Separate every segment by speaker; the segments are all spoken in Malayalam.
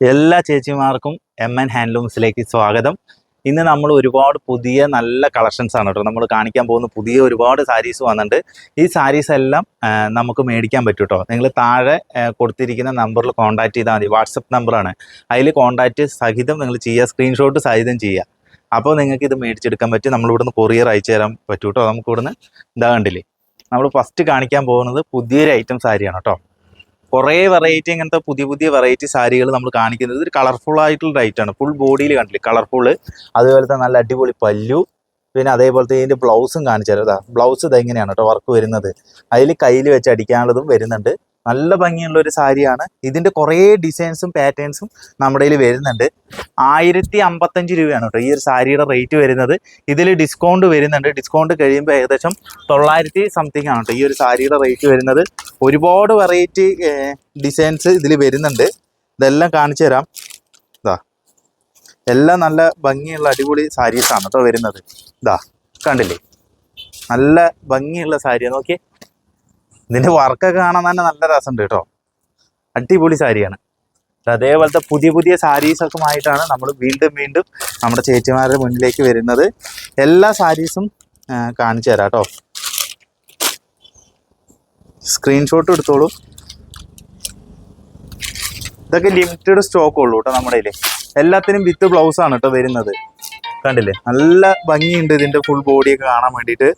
Speaker 1: എല്ലാ ചേച്ചിമാർക്കും എം എൻ ഹാൻഡ്ലൂംസിലേക്ക് സ്വാഗതം. ഇന്ന് നമ്മൾ ഒരുപാട് പുതിയ നല്ല കളക്ഷൻസ് ആണ് കേട്ടോ. നമ്മൾ കാണിക്കാൻ പോകുന്ന പുതിയ ഒരുപാട് സാരീസ് വന്നിട്ടുണ്ട്. ഈ സാരീസ് എല്ലാം നമുക്ക് മേടിക്കാൻ പറ്റും കേട്ടോ. നിങ്ങൾ താഴെ കൊടുത്തിരിക്കുന്ന നമ്പറിൽ കോൺടാക്ട് ചെയ്താൽ മതി. വാട്സപ്പ് നമ്പറാണ് അതിൽ കോൺടാക്റ്റ് സഹിതം നിങ്ങൾ ചെയ്യുക. സ്ക്രീൻഷോട്ട് സഹിതം ചെയ്യുക. അപ്പോൾ നിങ്ങൾക്ക് ഇത് മേടിച്ചെടുക്കാൻ പറ്റും. നമ്മൾ ഇവിടുന്ന് കൊറിയർ അയച്ചു തരാൻ പറ്റും കേട്ടോ. നമുക്ക് ഇവിടുന്ന് ഇതാ കണ്ടില്ലേ? നമ്മൾ ഫസ്റ്റ് കാണിക്കാൻ പോകുന്നത് പുതിയൊരു ഐറ്റം സാരിയാണ് കേട്ടോ. കുറേ വെറൈറ്റി ഇങ്ങനത്തെ പുതിയ പുതിയ വെറൈറ്റി സാരികൾ നമ്മൾ കാണിക്കുന്നത്. ഒരു കളർഫുൾ ആയിട്ടുള്ള റൈറ്റ് ആണ്. ഫുൾ ബോഡിയിൽ കണ്ടില്ലേ? കളർഫുൾ അതുപോലത്തെ നല്ല അടിപൊളി പല്ലു. പിന്നെ അതേപോലത്തെ ഇതിന്റെ ബ്ലൗസും കാണിച്ചു തരാം. ബ്ലൗസ് ഇത് എങ്ങനെയാണ് കേട്ടോ വർക്ക് വരുന്നത്. അതിൽ കയ്യിൽ വെച്ച് അടിക്കാനുള്ളതും വരുന്നുണ്ട്. നല്ല ഭംഗിയുള്ള ഒരു സാരിയാണ്. ഇതിന്റെ കുറേ ഡിസൈൻസും പാറ്റേൺസും നമ്മുടെ കയ്യിൽ വരുന്നുണ്ട്. ആയിരത്തി അമ്പത്തഞ്ച് രൂപയാണ് കേട്ടോ ഈ ഒരു സാരിയുടെ റേറ്റ് വരുന്നത്. ഇതിൽ ഡിസ്കൗണ്ട് വരുന്നുണ്ട്. ഡിസ്കൗണ്ട് കഴിയുമ്പോൾ ഏകദേശം തൊള്ളായിരത്തി സംതിങ് ആണ് കേട്ടോ ഈ ഒരു സാരിയുടെ റേറ്റ് വരുന്നത്. ഒരുപാട് വെറൈറ്റി ഡിസൈൻസ് ഇതിൽ വരുന്നുണ്ട്. ഇതെല്ലാം കാണിച്ചു തരാം. ഇതാ എല്ലാം നല്ല ഭംഗിയുള്ള അടിപൊളി സാരീസാണ് കേട്ടോ വരുന്നത്. ഇതാ കണ്ടില്ലേ? നല്ല ഭംഗിയുള്ള സാരിയാണ് നോക്കിയേ. ഇതിന്റെ വർക്കൊക്കെ കാണാൻ തന്നെ നല്ല രസമുണ്ട് കേട്ടോ. അടിപൊളി സാരിയാണ്. അതേപോലത്തെ പുതിയ പുതിയ ആയിട്ടാണ് നമ്മൾ വീണ്ടും വീണ്ടും നമ്മുടെ ചേച്ചിമാരുടെ മുന്നിലേക്ക് വരുന്നത്. എല്ലാ സാരീസും കാണിച്ചു തരാം കേട്ടോ. സ്ക്രീൻഷോട്ട് എടുത്തോളൂ. ഇതൊക്കെ ലിമിറ്റഡ് സ്റ്റോക്ക് ഉള്ളൂ കേട്ടോ നമ്മുടെ കയ്യിൽ എല്ലാത്തിനും വിത്ത് ബ്ലൗസ് ആണ് കേട്ടോ വരുന്നത്. കണ്ടില്ലേ? നല്ല ഭംഗിയുണ്ട് ഇതിന്റെ ഫുൾ ബോഡിയൊക്കെ കാണാൻ വേണ്ടിയിട്ട്.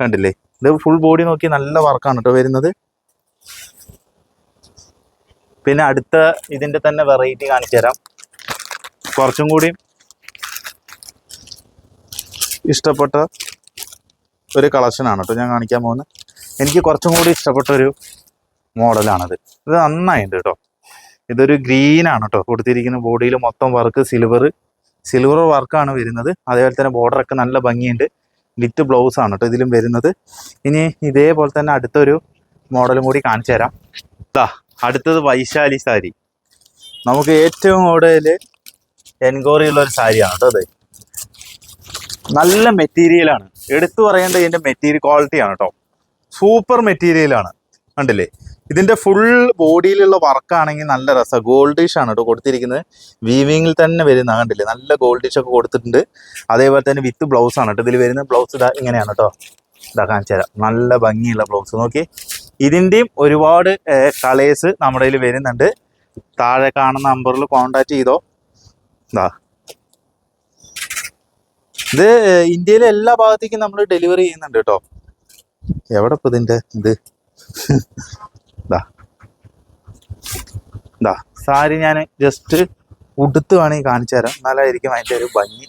Speaker 1: കണ്ടില്ലേ? ഇത് ഫുൾ ബോഡി നോക്കി നല്ല വർക്കാണ് കേട്ടോ വരുന്നത്. പിന്നെ അടുത്ത ഇതിന്റെ തന്നെ വെറൈറ്റി കാണിച്ചു തരാം. കുറച്ചും കൂടി ഇഷ്ടപ്പെട്ട ഒരു കളക്ഷനാണ് കേട്ടോ ഞാൻ കാണിക്കാൻ പോകുന്നത് എനിക്ക് കുറച്ചും കൂടി ഇഷ്ടപ്പെട്ട ഒരു മോഡലാണത് ഇത് നന്നായിട്ടുണ്ട് കേട്ടോ ഇതൊരു ഗ്രീൻ ആണ് കേട്ടോ കൊടുത്തിരിക്കുന്ന ബോഡിയിൽ മൊത്തം വർക്ക് സിൽവർ സിൽവർ വർക്കാണ് വരുന്നത്. അതേപോലെ തന്നെ ബോർഡർ ഒക്കെ നല്ല ഭംഗിയുണ്ട്. വിത്ത് ബ്ലൗസ് ആണ് കേട്ടോ ഇതിലും വരുന്നത്. ഇനി ഇതേപോലെ തന്നെ അടുത്തൊരു മോഡലും കൂടി കാണിച്ചു തരാം. ഇതാ അടുത്തത് വൈശാലി സാരി. നമുക്ക് ഏറ്റവും കൂടുതൽ എൻക്വയറി ഉള്ള ഒരു സാരിയാണ് കേട്ടോ അത് നല്ല മെറ്റീരിയലാണ് എടുത്തു പറയേണ്ടത് ഇതിന്റെ മെറ്റീരിയൽ ക്വാളിറ്റിയാണ് കേട്ടോ സൂപ്പർ മെറ്റീരിയലാണ് കണ്ടില്ലേ? ഇതിന്റെ ഫുൾ ബോഡിയിലുള്ള വർക്ക് ആണെങ്കിൽ നല്ല രസം. ഗോൾഡിഷ് ആണ് കേട്ടോ കൊടുത്തിരിക്കുന്നത്. വീവിങ്ങിൽ തന്നെ വരുന്ന കണ്ടില്ലേ? നല്ല ഗോൾഡിഷ് ഒക്കെ കൊടുത്തിട്ടുണ്ട്. അതേപോലെ തന്നെ വിത്ത് ബ്ലൗസ് ആണ് കേട്ടോ ഇതിൽ വരുന്ന ബ്ലൗസ് ഇതാ ഇങ്ങനെയാണ് കേട്ടോ ഇതാ കാണിച്ചു തരാം. നല്ല ഭംഗിയുള്ള ബ്ലൗസ് നോക്കി ഇതിന്റെയും ഒരുപാട് കളേഴ്സ് നമ്മുടെ കയ്യിൽ വരുന്നുണ്ട്. താഴെ കാണുന്ന നമ്പറിൽ കോൺടാക്ട് ചെയ്തോ. ഇതാ ഇത് ഇന്ത്യയിലെ എല്ലാ ഭാഗത്തേക്കും നമ്മൾ ഡെലിവറി ചെയ്യുന്നുണ്ട് കേട്ടോ എവിടെ ഇപ്പൊ ഇതിന്റെ ഇത്? ദാ സാരി ഞാൻ ജസ്റ്റ് ഉടുത്ത് വേണമെങ്കിൽ കാണിച്ചു തരാം. എന്നാലായിരിക്കും അതിന്റെ ഒരു ഭംഗി.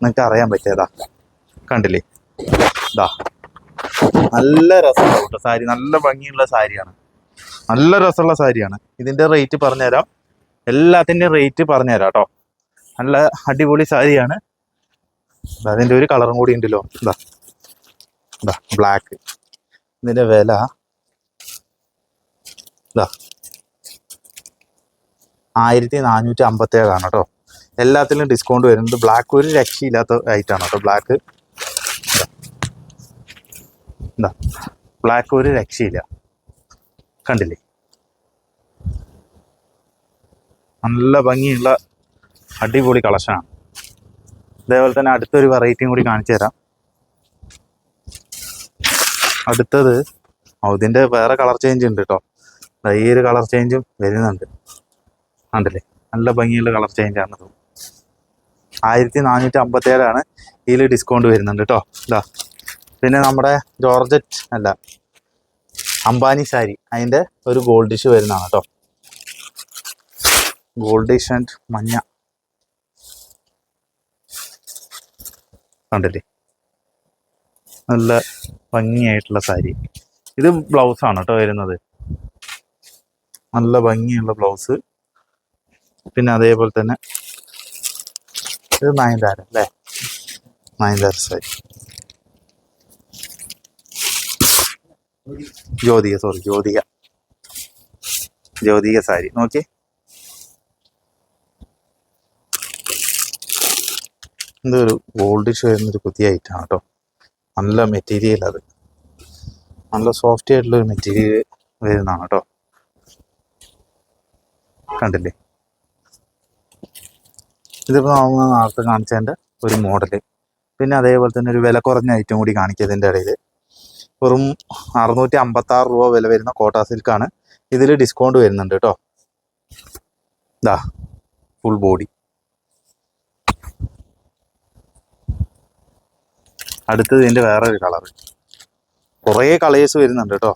Speaker 1: നിങ്ങൾക്ക് അറിയാൻ പറ്റിയതാ കണ്ടില്ലേ? ഇതാ നല്ല രസമുള്ള കേട്ടോ സാരി. നല്ല ഭംഗിയുള്ള സാരിയാണ്. നല്ല രസമുള്ള സാരിയാണ്. ഇതിന്റെ റേറ്റ് പറഞ്ഞുതരാം. എല്ലാത്തിന്റെയും റേറ്റ് പറഞ്ഞുതരാം കേട്ടോ. നല്ല അടിപൊളി സാരിയാണ്. അതിന്റെ ഒരു കളറും കൂടി ഉണ്ടല്ലോ. ഇതാ ഇതാ ബ്ലാക്ക് ഇതിന്റെ വില ഇതാ ആയിരത്തി നാനൂറ്റി അമ്പത്തി ഏഴാണ് കേട്ടോ. എല്ലാത്തിലും ഡിസ്കൗണ്ട് വരുന്നത്. ബ്ലാക്ക് ഒരു രക്ഷയില്ലാത്ത ഐറ്റാണ് കേട്ടോ ബ്ലാക്ക് എന്താ ബ്ലാക്ക് ഒരു രക്ഷയില്ല. കണ്ടില്ലേ? നല്ല ഭംഗിയുള്ള അടിപൊളി കളക്ഷനാണ് അതേപോലെ തന്നെ അടുത്തൊരു വെറൈറ്റിയും കൂടി കാണിച്ചു തരാം. അടുത്തത് ഓ ഇതിന്റെ വേറെ കളർ ചേഞ്ച് ഉണ്ട് കേട്ടോ. ഈ ഒരു കളർ ചേഞ്ചും വരുന്നുണ്ട്. കണ്ടില്ലേ? നല്ല ഭംഗിയുള്ള കളർ ചേഞ്ച് ആണ് ഇത്. ആയിരത്തി നാനൂറ്റി അമ്പത്തി ഏഴാണ് ഇതിൽ ഡിസ്കൗണ്ട് വരുന്നുണ്ട് കേട്ടോ ഇതാ. പിന്നെ നമ്മുടെ ജോർജറ്റ് അല്ല അംബാനി സാരി. അതിന്റെ ഒരു ഗോൾഡ് ഇഷ്യൂ വരുന്നതാണ് കേട്ടോ ഗോൾഡ് ഡിഷ് ആൻഡ് മഞ്ഞ. കണ്ടില്ലേ? നല്ല ഭംഗിയായിട്ടുള്ള സാരി. ഇത് ബ്ലൗസാണ് കേട്ടോ വരുന്നത്. നല്ല ഭംഗിയുള്ള ബ്ലൗസ് പിന്നെ അതേപോലെ തന്നെ ഇത് നയൻതാര അല്ലേ? നയൻതാര സാരി ജ്യോതിക സോറി ജ്യോതിക. ജ്യോതിക സാരി നോക്കി ഇതൊരു ഗോൾഡിഷ് വരുന്നൊരു പുതിയ ഐറ്റമാണ് കേട്ടോ. നല്ല മെറ്റീരിയൽ അത്. നല്ല സോഫ്റ്റ് ആയിട്ടുള്ളൊരു മെറ്റീരിയൽ വരുന്നതാണ് കേട്ടോ. കണ്ടില്ലേ? ഇതിപ്പോൾ നമ്മൾ നേരത്തെ കാണിച്ചതിന്റെ ഒരു മോഡൽ പിന്നെ അതേപോലെ തന്നെ ഒരു വില കുറഞ്ഞ ഐറ്റം കൂടി കാണിക്കുക ഇതിന്റെ ഇടയിൽ വെറും അറുന്നൂറ്റി അമ്പത്താറ് രൂപ വില വരുന്ന കോട്ട സിൽക്കാണ് ഇതിൽ ഡിസ്കൗണ്ട് വരുന്നുണ്ട് കേട്ടോ. ഇതാ ഫുൾ ബോഡി അടുത്തത് ഇതിന്റെ വേറൊരു കളർ കുറേ കളേഴ്സ് വരുന്നുണ്ട് കേട്ടോ.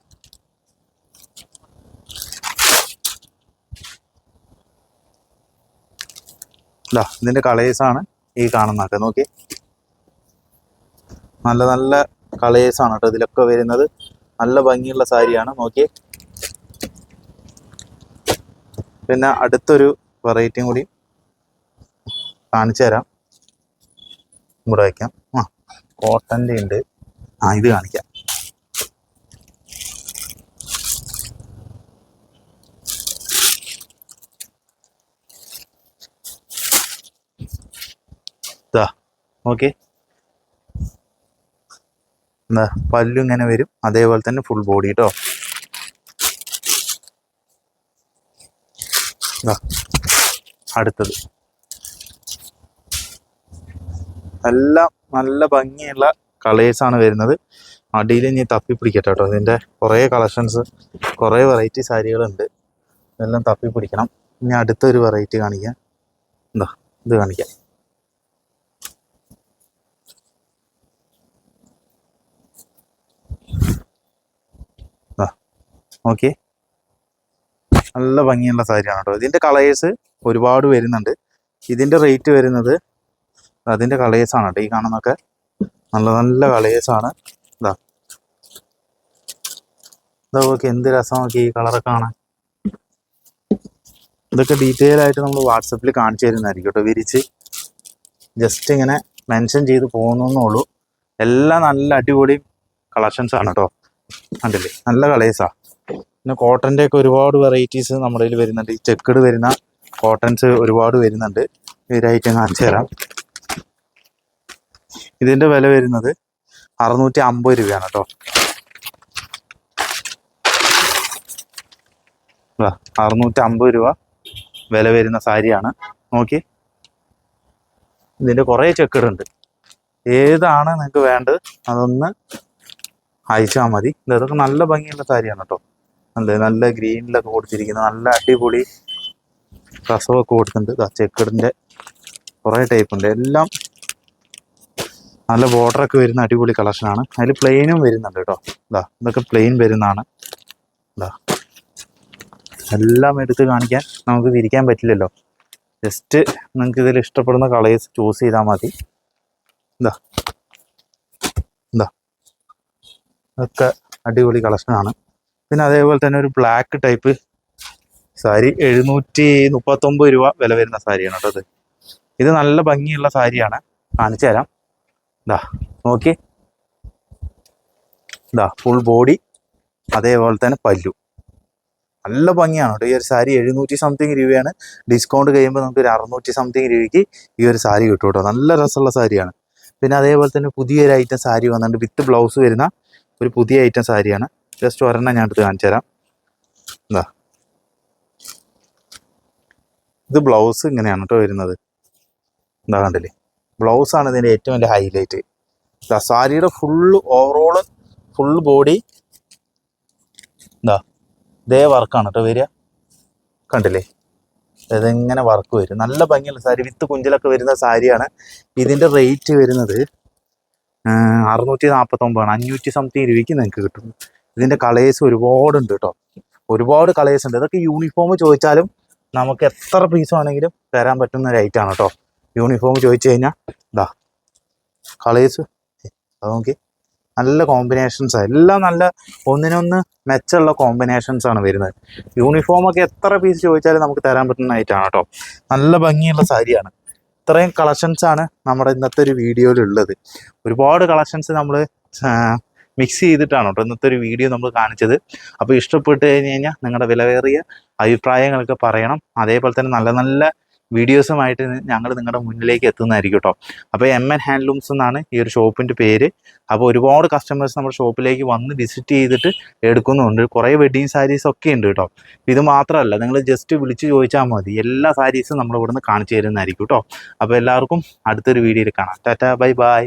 Speaker 1: ഇതാ ഇതിന്റെ കളേഴ്സാണ് ഈ കാണുന്നതൊക്കെ. നോക്കി നല്ല നല്ല കളേഴ്സാണ് കേട്ടോ ഇതിലൊക്കെ വരുന്നത്. നല്ല ഭംഗിയുള്ള സാരിയാണ്. നോക്കി പിന്നെ അടുത്തൊരു വെറൈറ്റിയും കൂടി കാണിച്ചു തരാം. ഇവിടെ വയ്ക്കാം. ആ കോട്ടന്റെ ഉണ്ട്. ആ ഇത് കാണിക്കാം ഇതാ ഓക്കെ. എന്താ പല്ലും ഇങ്ങനെ വരും. അതേപോലെ തന്നെ ഫുൾ ബോഡി കേട്ടോ അടുത്തത്. എല്ലാം നല്ല ഭംഗിയുള്ള കളേഴ്സാണ് വരുന്നത്. അടിയിൽ ഇനി തപ്പി പിടിക്കട്ടെ കേട്ടോ ഇതിന്റെ കുറേ കളക്ഷൻസ് കുറേ വെറൈറ്റി സാരികളുണ്ട്. ഇതെല്ലാം തപ്പി പിടിക്കണം ഇനി അടുത്തൊരു വെറൈറ്റി കാണിക്കാം. എന്താ ഇത് കാണിക്കാം. ഓക്കെ നല്ല ഭംഗിയുള്ള സാരിയാണ് കേട്ടോ. ഇതിന്റെ കളേഴ്സ് ഒരുപാട് വരുന്നുണ്ട്. ഇതിന്റെ റേറ്റ് വരുന്നത് അതിന്റെ കളേഴ്സാണ് കേട്ടോ ഈ കാണുന്നൊക്കെ നല്ല നല്ല കളേഴ്സാണ് ഇതാ ഇതാ നോക്കി എന്ത് രസം നോക്കി ഈ കളറൊക്കെ കാണാൻ. ഇതൊക്കെ ഡീറ്റെയിൽ ആയിട്ട് നമ്മൾ വാട്സപ്പിൽ കാണിച്ചു തരുന്നതായിരിക്കും കേട്ടോ. വിരിച്ച് ജസ്റ്റ് ഇങ്ങനെ മെൻഷൻ ചെയ്ത് പോകുന്നുള്ളൂ എല്ലാം നല്ല അടിപൊളി കളക്ഷൻസ് ആണ് കേട്ടോ. കണ്ടില്ലേ? നല്ല കളേഴ്സാ പിന്നെ കോട്ടന്റെ ഒക്കെ ഒരുപാട് വെറൈറ്റീസ് നമ്മുടെ കയ്യിൽ വരുന്നുണ്ട്. ഈ ചെക്കട് വരുന്ന കോട്ടൺസ് ഒരുപാട് വരുന്നുണ്ട്. ഐറ്റം കാണിച്ചു തരാം. ഇതിന്റെ വില വരുന്നത് അറുന്നൂറ്റി അമ്പത് രൂപയാണ് കേട്ടോ. അറുന്നൂറ്റി അമ്പത് രൂപ വില വരുന്ന സാരിയാണ്. നോക്കി. ഇതിന്റെ കുറേ ചെക്കിടുണ്ട് ഏതാണ് നിങ്ങൾക്ക് വേണ്ടത്? അതൊന്ന് അയച്ചാൽ മതി. ഇതൊക്കെ നല്ല ഭംഗിയുള്ള സാരിയാണ് കേട്ടോ. നല്ല നല്ല ഗ്രീനിലൊക്കെ കൊടുത്തിരിക്കുന്ന. നല്ല അടിപൊളി കസവൊക്കെ കൊടുത്തിട്ടുണ്ട്. ചെക്കടിന്റെ കുറേ ടൈപ്പ് ഉണ്ട്. എല്ലാം നല്ല ബോർഡറൊക്കെ വരുന്ന അടിപൊളി കളക്ഷനാണ് അതിൽ പ്ലെയിനും വരുന്നുണ്ട് കേട്ടോ. ഇതാ ഇതൊക്കെ പ്ലെയിൻ വരുന്നതാണ്. ഇതാ എല്ലാം എടുത്ത് കാണിക്കാൻ നമുക്ക് തിരിക്കാൻ പറ്റില്ലല്ലോ. ജസ്റ്റ് നിങ്ങൾക്ക് ഇതിൽ ഇഷ്ടപ്പെടുന്ന കളേഴ്സ് ചൂസ് ചെയ്താൽ മതി. ഇതാ ഇതാ ഒക്കെ അടിപൊളി കളക്ഷനാണ് പിന്നെ അതേപോലെ തന്നെ ഒരു ബ്ലാക്ക് ടൈപ്പ് സാരി എഴുന്നൂറ്റി മുപ്പത്തൊമ്പത് രൂപ വില വരുന്ന സാരിയാണ് കേട്ടോ ഇത് ഇത് നല്ല ഭംഗിയുള്ള സാരിയാണ്. കാണിച്ചു തരാം. ഇതാ നോക്കി. ഇതാ ഫുൾ ബോഡി അതേപോലെ തന്നെ പല്ലു. നല്ല ഭംഗിയാണ് കേട്ടോ ഈ ഒരു സാരി. എഴുന്നൂറ്റി സംതിങ് രൂപയാണ്. ഡിസ്കൗണ്ട് കഴിയുമ്പോൾ നമുക്ക് ഒരു അറുന്നൂറ്റി സംതിങ് രൂപയ്ക്ക് ഈ ഒരു സാരി കിട്ടും കേട്ടോ. നല്ല രസമുള്ള സാരിയാണ്. പിന്നെ അതേപോലെ തന്നെ പുതിയൊരു ഐറ്റം സാരി വന്നിട്ടുണ്ട്. വിത്ത് ബ്ലൗസ് വരുന്ന ഒരു പുതിയ ഐറ്റം സാരിയാണ്. ജസ്റ്റ് ഒരെണ്ണം ഞാൻ എടുത്ത് കാണിച്ചു തരാം. എന്താ ഇത് ബ്ലൗസ് ഇങ്ങനെയാണ് കേട്ടോ വരുന്നത്. എന്താ കണ്ടില്ലേ? ബ്ലൗസ് ആണ് ഇതിന്റെ ഏറ്റവും വലിയ ഹൈലൈറ്റ്. ഇതാ സാരിയുടെ ഫുള്ള് ഓവറോൾ ഫുൾ ബോഡി എന്താ ഇതേ വർക്കാണ് കേട്ടോ വരിക. കണ്ടില്ലേ? ഇതെങ്ങനെ വർക്ക് വരും? നല്ല ഭംഗിയുള്ള സാരി വിത്ത് കുഞ്ചിലൊക്കെ വരുന്ന സാരിയാണ് ഇതിന്റെ റേറ്റ് വരുന്നത് അറുന്നൂറ്റി നാൽപ്പത്തൊമ്പതാണ് അഞ്ഞൂറ്റി സംതിങ് രൂപയ്ക്ക് നിങ്ങൾക്ക് കിട്ടും. ഇതിന്റെ കളേഴ്സ് ഒരുപാടുണ്ട് കേട്ടോ ഒരുപാട് കളേഴ്സ് ഉണ്ട്. ഇതൊക്കെ യൂണിഫോം ചോദിച്ചാലും നമുക്ക് എത്ര പീസ് വേണമെങ്കിലും തരാൻ പറ്റുന്ന ഒരു ഐറ്റാണ് കേട്ടോ യൂണിഫോം ചോദിച്ചു കഴിഞ്ഞാൽ ഇതാ കളേഴ്സ് അത് നോക്കി. നല്ല കോമ്പിനേഷൻസ് എല്ലാം നല്ല ഒന്നിനൊന്ന് മെച്ചമുള്ള കോമ്പിനേഷൻസ് ആണ് വരുന്നത്. യൂണിഫോം ഒക്കെ എത്ര പീസ് ചോദിച്ചാലും നമുക്ക് തരാൻ പറ്റുന്ന ഐറ്റാണ് കേട്ടോ നല്ല ഭംഗിയുള്ള സാരിയാണ്. ഇത്രയും കളക്ഷൻസ് ആണ് നമ്മുടെ ഇന്നത്തെ ഒരു വീഡിയോയിൽ ഉള്ളത്. ഒരുപാട് കളക്ഷൻസ് നമ്മൾ മിക്സ് ചെയ്തിട്ടാണ് കേട്ടോ ഇന്നത്തെ ഒരു വീഡിയോ നമ്മൾ കാണിച്ചത്. അപ്പോൾ ഇഷ്ടപ്പെട്ട് കഴിഞ്ഞ് കഴിഞ്ഞാൽ നിങ്ങളുടെ വിലവേറിയ അഭിപ്രായങ്ങളൊക്കെ പറയണം. അതേപോലെ തന്നെ നല്ല നല്ല വീഡിയോസുമായിട്ട് ഞങ്ങൾ നിങ്ങളുടെ മുന്നിലേക്ക് എത്തുന്നതായിരിക്കും കേട്ടോ. അപ്പോൾ എം എൻ ഹാൻഡ്ലൂംസ് എന്നാണ് ഈ ഒരു ഷോപ്പിന്റെ പേര്. അപ്പോൾ ഒരുപാട് കസ്റ്റമേഴ്സ് നമ്മുടെ ഷോപ്പിലേക്ക് വന്ന് വിസിറ്റ് ചെയ്തിട്ട് എടുക്കുന്നുണ്ട്. കുറേ വെഡ്ഡിങ് സാരീസ് ഒക്കെ ഉണ്ട് കേട്ടോ. ഇത് മാത്രമല്ല നിങ്ങൾ ജസ്റ്റ് വിളിച്ച് ചോദിച്ചാൽ മതി. എല്ലാ സാരീസും നമ്മൾ ഇവിടുന്ന് കാണിച്ചു തരുന്നതായിരിക്കും കേട്ടോ. അപ്പോൾ എല്ലാവർക്കും അടുത്തൊരു വീഡിയോയിൽ കാണാം. Tata bye bye